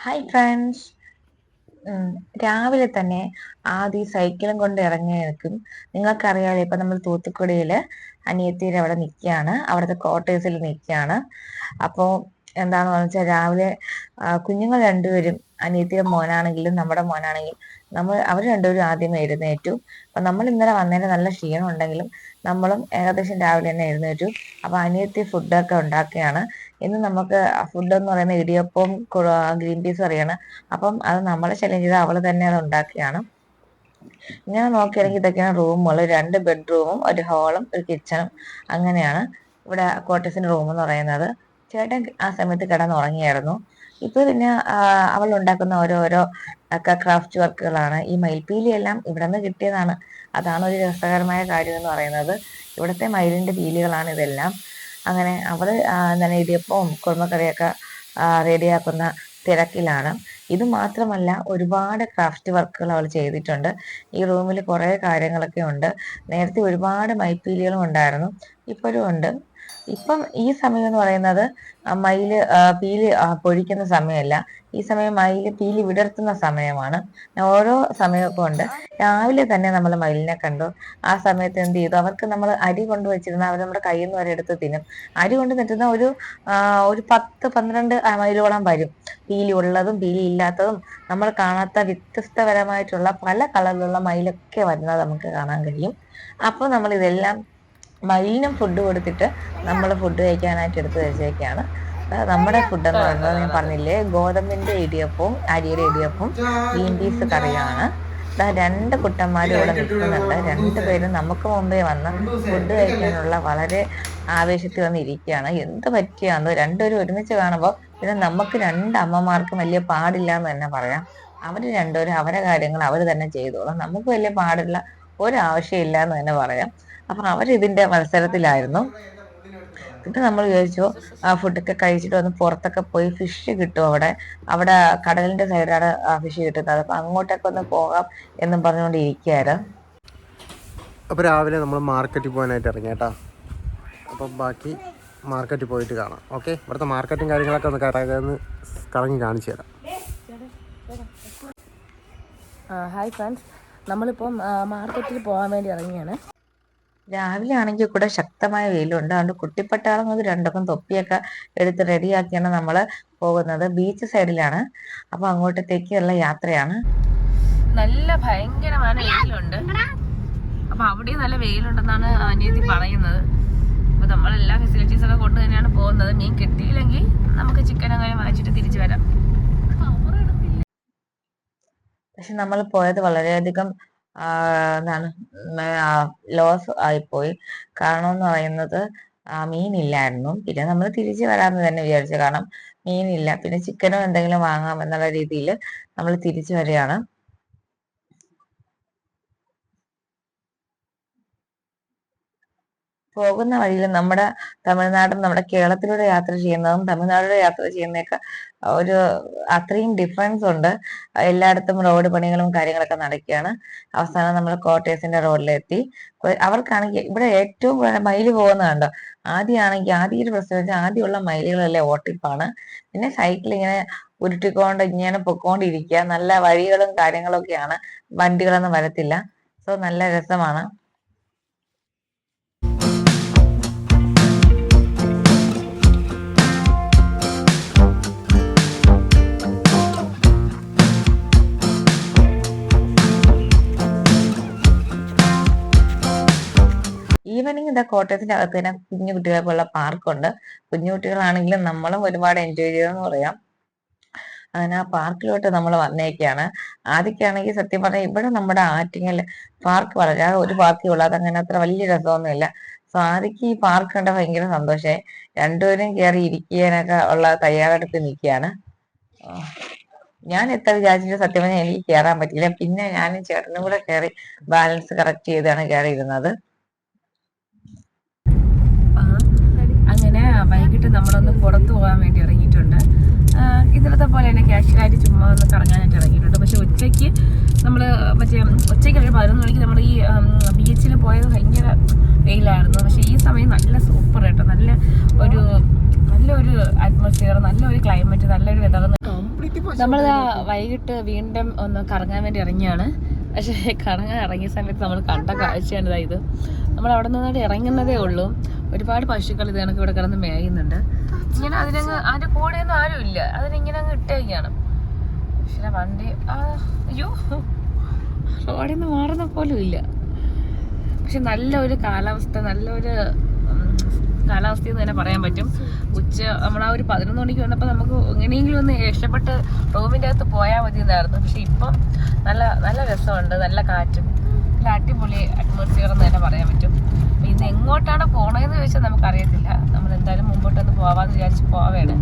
Hi friends രാവിലെ തന്നെ ആദ്യം സൈക്കിളും കൊണ്ട് ഇറങ്ങിയവർക്കും നിങ്ങൾക്കറിയാതെ ഇപ്പം നമ്മൾ തൂത്തുക്കുടിയിൽ അനിയത്തിയിൽ അവിടെ നിൽക്കുകയാണ്. അവിടുത്തെ ക്വാർട്ടേഴ്സിൽ നിൽക്കുകയാണ്. അപ്പോൾ എന്താണെന്ന് വെച്ചാൽ രാവിലെ കുഞ്ഞുങ്ങൾ രണ്ടുപേരും അനിയത്തിയുടെ മോനാണെങ്കിലും നമ്മുടെ മോനാണെങ്കിലും നമ്മൾ അവർ രണ്ടുപേരും ആദ്യം എഴുന്നേറ്റു. അപ്പം നമ്മൾ ഇന്നലെ വന്നതിന് നല്ല ക്ഷീണം ഉണ്ടെങ്കിലും നമ്മളും ഏകദേശം രാവിലെ തന്നെ എഴുന്നേറ്റു. അപ്പൊ അനിയത്തി ഫുഡൊക്കെ ഉണ്ടാക്കുകയാണ്. ഇന്ന് നമുക്ക് ഫുഡ് എന്ന് പറയുന്ന ഇടിയപ്പവും ഗ്രീൻ പീസ് കറിയാണ്. അപ്പം അത് നമ്മളെ ശല്യം ചെയ്ത് അവൾ തന്നെ അത് ഉണ്ടാക്കിയാണ് ഇങ്ങനെ നോക്കിയാണെങ്കിൽ ഇതൊക്കെയാണ് റൂമുകൾ രണ്ട് ബെഡ്റൂമും ഒരു ഹാളും ഒരു കിച്ചണും അങ്ങനെയാണ് ഇവിടെ ക്വാർട്ടേഴ്സിന്റെ റൂം എന്ന് പറയുന്നത്. ചേട്ടൻ ആ സമയത്ത് കിടന്നുറങ്ങിയായിരുന്നു ഇപ്പൊ പിന്നെ അവൾ ഉണ്ടാക്കുന്ന ഓരോരോ ഒക്കെ ക്രാഫ്റ്റ് വർക്കുകളാണ് ഈ മയിൽപ്പീലി എല്ലാം ഇവിടെ നിന്ന് കിട്ടിയതാണ്. അതാണ് ഒരു രസകരമായ കാര്യം എന്ന് പറയുന്നത്. ഇവിടുത്തെ മയിലിന്റെ പീലികളാണ് ഇതെല്ലാം. അങ്ങനെ അവൾ നല്ല ഇടിയപ്പവും കുറുമക്കറിയൊക്കെ റെഡിയാക്കുന്ന തിരക്കിലാണ്. ഇത് മാത്രമല്ല ഒരുപാട് ക്രാഫ്റ്റ് വർക്കുകൾ അവൾ ചെയ്തിട്ടുണ്ട്. ഈ റൂമിൽ കുറേ കാര്യങ്ങളൊക്കെ ഉണ്ട്. നേരത്തെ ഒരുപാട് മൈപ്പീലികളും ഉണ്ടായിരുന്നു. ഇപ്പോഴും ഉണ്ട്. ഇപ്പം ഈ സമയം എന്ന് പറയുന്നത് മയിൽ പീലി പൊഴിക്കുന്ന സമയമല്ല. ഈ സമയം മയിൽ പീലി വിടർത്തുന്ന സമയമാണ്. ഓരോ സമയമൊക്കെ ഉണ്ട്. രാവിലെ തന്നെ നമ്മൾ മയിലിനെ കണ്ടു. ആ സമയത്ത് എന്ത് ചെയ്തു? അവർക്ക് നമ്മൾ അരി കൊണ്ട് വെച്ചിരുന്ന അവർ നമ്മുടെ കയ്യിൽ നിന്ന് വരെ എടുത്ത് തിന്നും. അരി കൊണ്ട് നിൽക്കുന്ന ഒരു ഒരു പത്ത് പന്ത്രണ്ട് മയിലോളം വരും. പീലി ഉള്ളതും പീലി ഇല്ലാത്തതും നമ്മൾ കാണാത്ത വ്യത്യസ്തപരമായിട്ടുള്ള പല കളറിലുള്ള മയിലൊക്കെ വരുന്നത് നമുക്ക് കാണാൻ കഴിയും. അപ്പോൾ നമ്മൾ ഇതെല്ലാം മയിലിനും ഫുഡ് കൊടുത്തിട്ട് നമ്മൾ ഫുഡ് കഴിക്കാനായിട്ട് എടുത്തു വെച്ചേക്കാണ്. നമ്മുടെ ഫുഡ് എന്ന് പറയുന്നത് ഞാൻ പറഞ്ഞില്ലേ ഗോതമ്പിന്റെ ഇടിയപ്പവും അരിയുടെ ഇടിയപ്പവും ഗ്രീൻ പീസ് കറിയാണ് രണ്ട് കുട്ടന്മാരും ഇവിടെ നിൽക്കുന്നുണ്ട്. രണ്ടുപേരും നമുക്ക് മുമ്പേ വന്ന് ഫുഡ് കഴിക്കാനുള്ള വളരെ ആവേശത്തിൽ വന്നിരിക്കുകയാണ് എന്ത് പറ്റിയാന്ന് രണ്ടുപേരും ഒരുമിച്ച് കാണുമ്പോൾ പിന്നെ നമുക്ക് രണ്ട് അമ്മമാർക്കും വലിയ പാടില്ല എന്ന് തന്നെ പറയാം. അവർ രണ്ടുപേരും അവരെ കാര്യങ്ങൾ അവർ തന്നെ ചെയ്തോളും. നമുക്ക് വലിയ പാടില്ല ഒരാവശ്യമില്ല എന്ന് തന്നെ പറയാം. അപ്പം അവർ ഇതിന്റെ മത്സരത്തിലായിരുന്നു. പിന്നെ നമ്മൾ വിചാരിച്ചു ആ ഫുഡൊക്കെ കഴിച്ചിട്ട് വന്ന് പുറത്തൊക്കെ പോയി ഫിഷ് കിട്ടും അവിടെ? അവിടെ കടലിന്റെ സൈഡാണ് ആ ഫിഷ് കിട്ടുന്നത്. അപ്പൊ അങ്ങോട്ടൊക്കെ ഒന്ന് പോകാം എന്നും പറഞ്ഞുകൊണ്ട് ഇരിക്കുകയായിരുന്നു അപ്പോൾ രാവിലെ നമ്മൾ മാർക്കറ്റിൽ പോകാനായിട്ട് ഇറങ്ങി കേട്ടോ. അപ്പം ബാക്കി മാർക്കറ്റിൽ പോയിട്ട് കാണാം. ഓക്കെ? ഇവിടുത്തെ മാർക്കറ്റും കാര്യങ്ങളൊക്കെ ഒന്ന് കറങ്ങി കറങ്ങി കാണിച്ചു തരാം. Hi friends. നമ്മളിപ്പം മാർക്കറ്റിൽ പോകാൻ വേണ്ടി ഇറങ്ങിയാണ്. രാവിലെ ആണെങ്കിൽ കൂടെ ശക്തമായ വെയിലുണ്ട്. അതുകൊണ്ട് കുട്ടിപ്പട്ടാളങ്ങൾക്ക് രണ്ടൊക്കെ തൊപ്പിയൊക്കെ എടുത്ത് റെഡിയാക്കിയാണ് നമ്മൾ പോകുന്നത്. ബീച്ച് സൈഡിലാണ്. അപ്പൊ അങ്ങോട്ടത്തേക്കുള്ള യാത്രയാണ്. നല്ല ഭയങ്കരമായ വെയിലുണ്ട്. അപ്പൊ അവിടെ നല്ല വെയിലുണ്ടെന്നാണ് അനിയത്തി പറയുന്നത്. അപ്പൊ നമ്മൾ എല്ലാ ഫെസിലിറ്റീസ് ഒക്കെ കൊണ്ട് തന്നെയാണ് പോകുന്നത്. മീൻ കിട്ടിയില്ലെങ്കിൽ നമുക്ക് ചിക്കൻ അങ്ങനെ വാങ്ങിച്ചിട്ട് തിരിച്ചു വരാം. പക്ഷെ നമ്മൾ പോയത് വളരെയധികം എന്താണ് ലോസ് ആയിപ്പോയി. കാരണം എന്ന് പറയുന്നത് മീനില്ലായിരുന്നു. പിന്നെ നമ്മൾ തിരിച്ചു വരാമെന്ന് തന്നെ വിചാരിച്ചു. കാരണം മീനില്ല. പിന്നെ ചിക്കനോ എന്തെങ്കിലും വാങ്ങാം എന്നുള്ള രീതിയിൽ നമ്മൾ തിരിച്ചു വരികയാണ്. പോകുന്ന വഴിയിൽ നമ്മുടെ തമിഴ്നാടും നമ്മുടെ കേരളത്തിലൂടെ യാത്ര ചെയ്യുന്നതും തമിഴ്നാടിലൂടെ യാത്ര ചെയ്യുന്നതൊക്കെ ഒരു അത്രയും ഡിഫറൻസ് ഉണ്ട്. എല്ലായിടത്തും റോഡ് പണികളും കാര്യങ്ങളൊക്കെ നടക്കുകയാണ്. അവസാനം നമ്മൾ കോട്ടേഴ്സിന്റെ റോഡിലെത്തി. അവർക്കാണെങ്കിൽ ഇവിടെ ഏറ്റവും മയിൽ പോകുന്നത് കണ്ടോ? ആദ്യമാണെങ്കിൽ ആദ്യ ഒരു പ്രശ്നം വെച്ചാൽ ആദ്യമുള്ള മയിലുകളെല്ലാം ഓട്ടിപ്പാണ്. പിന്നെ സൈക്കിൾ ഇങ്ങനെ ഉരുട്ടിക്കൊണ്ട് ഇങ്ങനെ പൊക്കോണ്ടിരിക്കുക. നല്ല വഴികളും കാര്യങ്ങളൊക്കെയാണ് വണ്ടികളൊന്നും വരത്തില്ല. സോ നല്ല രസമാണ്. ഈവനിങ് ഇതാ കോട്ടയത്തിന്റെ അകത്ത് തന്നെ കുഞ്ഞു കുട്ടികൾക്കുള്ള പാർക്കുണ്ട്. കുഞ്ഞു കുട്ടികളാണെങ്കിലും നമ്മളും ഒരുപാട് എൻജോയ് ചെയ്തെന്ന് പറയാം. അങ്ങനെ ആ പാർക്കിലോട്ട് നമ്മൾ വന്നേക്കാണ്. ആദ്യമൊക്കെയാണെങ്കിൽ സത്യം പറഞ്ഞാൽ ഇവിടെ നമ്മുടെ ആറ്റിങ്ങൽ പാർക്ക് വളരെ ഒരു പാർക്കേ ഉള്ളൂ. അതങ്ങനെ അത്ര വലിയ രസമൊന്നുമില്ല. സോ ആദ്യക്ക് ഈ പാർക്ക് കണ്ട ഭയങ്കര സന്തോഷമായി രണ്ടുപേരും കയറി ഇരിക്കാനൊക്കെ ഉള്ള തയ്യാറെടുപ്പ് നിൽക്കുകയാണ്. ഞാൻ എത്ര വിചാരിച്ചിട്ട് സത്യം പറഞ്ഞാൽ എനിക്ക് കയറാൻ പറ്റില്ല പിന്നെ ഞാനും ചേട്ടനും കൂടെ കയറി ബാലൻസ് കറക്റ്റ് ചെയ്താണ് കയറി ഇരുന്നത് ആ, അങ്ങനെ വൈകിട്ട് നമ്മളൊന്ന് പുറത്തു പോകാൻ വേണ്ടി ഇറങ്ങിയിട്ടുണ്ട്. ആ, ഇന്നലത്തെ പോലെ തന്നെ ക്യാഷ്വലായിട്ട് ചുമ്മാ ഒന്ന് കറങ്ങാനായിട്ട് ഇറങ്ങിയിട്ടുണ്ട്. പക്ഷെ ഉച്ചയ്ക്ക് നമ്മൾ മറ്റേ ഉച്ചയ്ക്ക് ഒരു പതിനൊന്ന് മണിക്ക് നമ്മൾ ഈ ബീച്ചിൽ പോയത് ഭയങ്കര വെയിലായിരുന്നു. പക്ഷേ ഈ സമയം നല്ല സൂപ്പർ കേട്ടോ. നല്ല ഒരു നല്ലൊരു അറ്റ്മോസ്ഫിയർ നല്ലൊരു ക്ലൈമറ്റ് നല്ലൊരു വെതർ നമ്മൾ വൈകിട്ട് വീണ്ടും ഒന്ന് കറങ്ങാൻ വേണ്ടി ഇറങ്ങിയാണ്. പക്ഷേ കറങ്ങാൻ ഇറങ്ങിയ സമയത്ത് നമ്മൾ കണ്ട കാഴ്ചയാണ് ഇതായത് നമ്മൾ അവിടെ നിന്നിട്ട് ഇറങ്ങുന്നതേ ഉള്ളൂ. ഒരുപാട് പശുക്കൾ ഇത് കണക്ക് ഇവിടെ കിടന്ന് മേയുന്നുണ്ട്. ഇങ്ങനെ അതിനങ്ങ് അതിന്റെ കൂടെയൊന്നും ആരും ഇല്ല. അതിനിങ്ങനെ അങ്ങ് ഇട്ടേക്കാണ്. പക്ഷേ വണ്ടി അയ്യോ. റോഡിൽ നിന്ന് മാറുന്ന പോലും ഇല്ല. പക്ഷെ നല്ലൊരു കാലാവസ്ഥ നല്ലൊരു കാലാവസ്ഥ എന്ന് തന്നെ പറയാൻ പറ്റും. ഉച്ച നമ്മൾ ആ ഒരു പതിനൊന്ന് മണിക്ക് വന്നപ്പോൾ നമുക്ക് എങ്ങനെയെങ്കിലും ഒന്ന് രക്ഷപ്പെട്ട് റൂമിന്റെ അകത്ത് പോയാൽ മതി എന്നായിരുന്നു പക്ഷെ ഇപ്പം നല്ല നല്ല രസമുണ്ട്. നല്ല കാറ്റും. നല്ല അടിപൊളി അറ്റ്മോസ്ഫിയർ എന്ന് തന്നെ പറയാൻ പറ്റും. ഇന്ന് എങ്ങോട്ടാണ് പോണതെന്ന് ചോദിച്ചാൽ നമുക്കറിയത്തില്ല. നമ്മൾ എന്തായാലും മുമ്പോട്ടൊന്ന് പോവാന്ന് വിചാരിച്ച് പോവേണ്.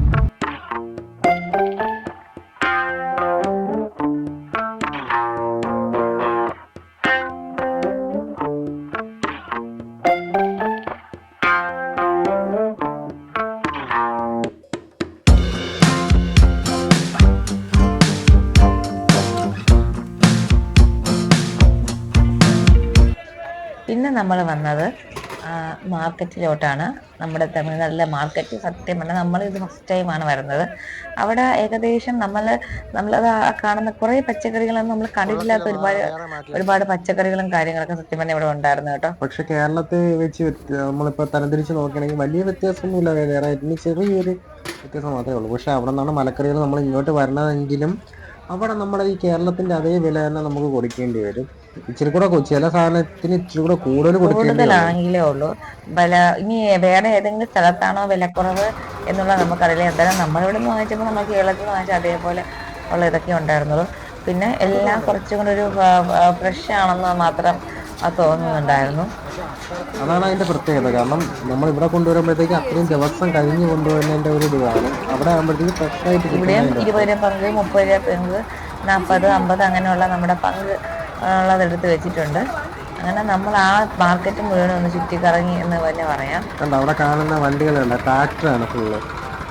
പിന്നെ നമ്മൾ വന്നത് മാർക്കറ്റിലോട്ടാണ് നമ്മുടെ തമിഴ്നാട്ടിലെ മാർക്കറ്റ് സത്യം പറഞ്ഞാൽ നമ്മൾ ഇത് ഫസ്റ്റ് ടൈമാണ് വരുന്നത്. അവിടെ ഏകദേശം നമ്മൾ നമ്മളത് ആ കാണുന്ന കുറേ പച്ചക്കറികളൊന്നും നമ്മൾ കണ്ടിട്ടില്ലാത്ത ഒരുപാട് ഒരുപാട് പച്ചക്കറികളും കാര്യങ്ങളൊക്കെ സത്യം പറഞ്ഞാൽ ഇവിടെ ഉണ്ടായിരുന്നു കേട്ടോ. പക്ഷെ കേരളത്തെ വെച്ച് നമ്മളിപ്പോ തരംതിരിച്ച് നോക്കുകയാണെങ്കിൽ വലിയ വ്യത്യാസമൊന്നുമില്ല. വേറെ ഇനി ചെറിയൊരു വ്യത്യാസം മാത്രമേ ഉള്ളൂ. പക്ഷെ അവിടെ നിന്നാണ് മലക്കറികൾ നമ്മൾ ഇങ്ങോട്ട് വരണതെങ്കിലും അവിടെ നമ്മുടെ ഈ കേരളത്തിന്റെ അതേ വില തന്നെ നമുക്ക് കൊടുക്കേണ്ടി വരും. ഇച്ചിരി കൂടെ ചില സാധനത്തിന് ഇച്ചിരി കൂടെ കൂടുതൽ കൂടുതലാണെങ്കിലേ ഉള്ളൂ. വില ഇനി വേറെ ഏതെങ്കിലും സ്ഥലത്താണോ വിലക്കുറവ് എന്നുള്ള നമുക്കറിയില്ല. എന്തായാലും നമ്മളിവിടെ നിന്ന് വാങ്ങിച്ചപ്പോൾ നമ്മൾ കേരളത്തിൽ നിന്ന് വാങ്ങിച്ച അതേപോലെ ഉള്ള ഇതൊക്കെ ഉണ്ടായിരുന്നുള്ളൂ. പിന്നെ എല്ലാം കുറച്ചും കൂടെ ഒരു ഫ്രഷ് ആണെന്ന് മാത്രം അത് തോന്നുന്നുണ്ടായിരുന്നു. അതാണ് അതിന്റെ പ്രത്യേകത. കാരണം നമ്മൾ ഇവിടെ കൊണ്ടുവരുമ്പോഴത്തേക്ക് അത്രയും ദിവസം കഴിഞ്ഞ് കൊണ്ടുവരുന്നതിന്റെ ഒരു ഇതാണ്. അവിടെ ആകുമ്പോഴത്തേക്ക് ഫ്രഷ് ആയിട്ട് ഇവിടെയും ഇരുപത് രൂപ പങ്ക് മുപ്പത് രൂപ പങ്ക് നാൽപ്പത് അമ്പത് അങ്ങനെയുള്ള നമ്മുടെ പങ്ക് ഉള്ളത് എടുത്ത് വെച്ചിട്ടുണ്ട്. അങ്ങനെ നമ്മൾ ആ മാർക്കറ്റ് മുഴുവൻ ഒന്ന് ചുറ്റിക്കറങ്ങി എന്ന് തന്നെ പറയാം. കണ്ടോ അവിടെ കാണുന്ന വണ്ടികളുണ്ട് ട്രാക്ടറാണ് ഫുള്ള്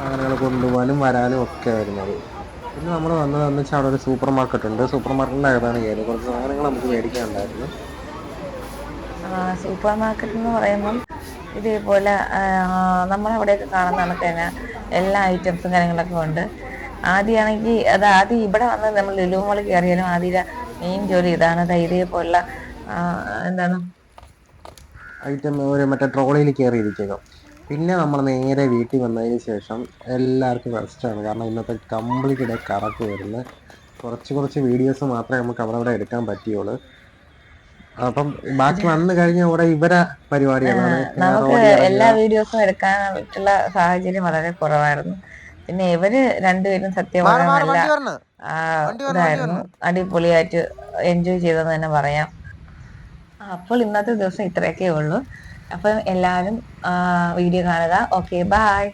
അങ്ങനെ കൊണ്ടുപോകാനും വരാനും ഒക്കെ വരുന്നത്. പിന്നെ നമ്മൾ വന്നതെന്ന് വെച്ചാൽ അവിടെ ഒരു സൂപ്പർ മാർക്കറ്റ് ഉണ്ട്. സൂപ്പർ മാർക്കറ്റിന്റെ അകത്താണ് കയറി കുറച്ച് സാധനങ്ങൾ നമുക്ക് മേടിക്കാനുണ്ടായിരുന്നു. സൂപ്പർ മാർക്കറ്റ് എന്ന് പറയുമ്പം ഇതേപോലെ നമ്മളവിടെയൊക്കെ കാണുന്ന കണക്ക് തന്നെ എല്ലാ ഐറ്റംസും കാര്യങ്ങളൊക്കെ ഉണ്ട്. ആദ്യമാണെങ്കിൽ അത് ആദ്യം ഇവിടെ വന്ന് നമ്മൾ ലുലു മോളിൽ കയറിയാലും ആദ്യം മെയിൻ ജോലി ഇതാണ് ധൈര്യ പോലുള്ള എന്താണ്? ഐറ്റം ഒരു മറ്റേ ട്രോളിയിൽ കയറി ഇരിക്കുക പിന്നെ നമ്മൾ നേരെ വീട്ടിൽ വന്നതിന് ശേഷം എല്ലാവർക്കും റെസ്റ്റാണ് കാരണം ഇന്നത്തെ കംപ്ലീറ്റ് ഡേ കറക്ക് വരുന്നത് കുറച്ച് കുറച്ച് വീഡിയോസ് മാത്രമേ നമുക്ക് അവിടെ അവിടെ എടുക്കാൻ പറ്റിയുള്ളൂ. അപ്പം ബാക്കി വന്നു കഴിഞ്ഞ അവിടെ ഇവരെ പരിപാടിയാണ് നമുക്ക് എല്ലാ വീഡിയോസും എടുക്കാനായിട്ടുള്ള സാഹചര്യം വളരെ കുറവായിരുന്നു. പിന്നെ ഇവർ രണ്ടുപേരും സത്യം നല്ല ഇതായിരുന്നു. അടിപൊളിയായിട്ട് എൻജോയ് ചെയ്തെന്ന് തന്നെ പറയാം. അപ്പോൾ ഇന്നത്തെ ദിവസം ഇത്രയൊക്കെ ഉള്ളൂ. അപ്പം എല്ലാവരും വീഡിയോ കാണുക. Okay bye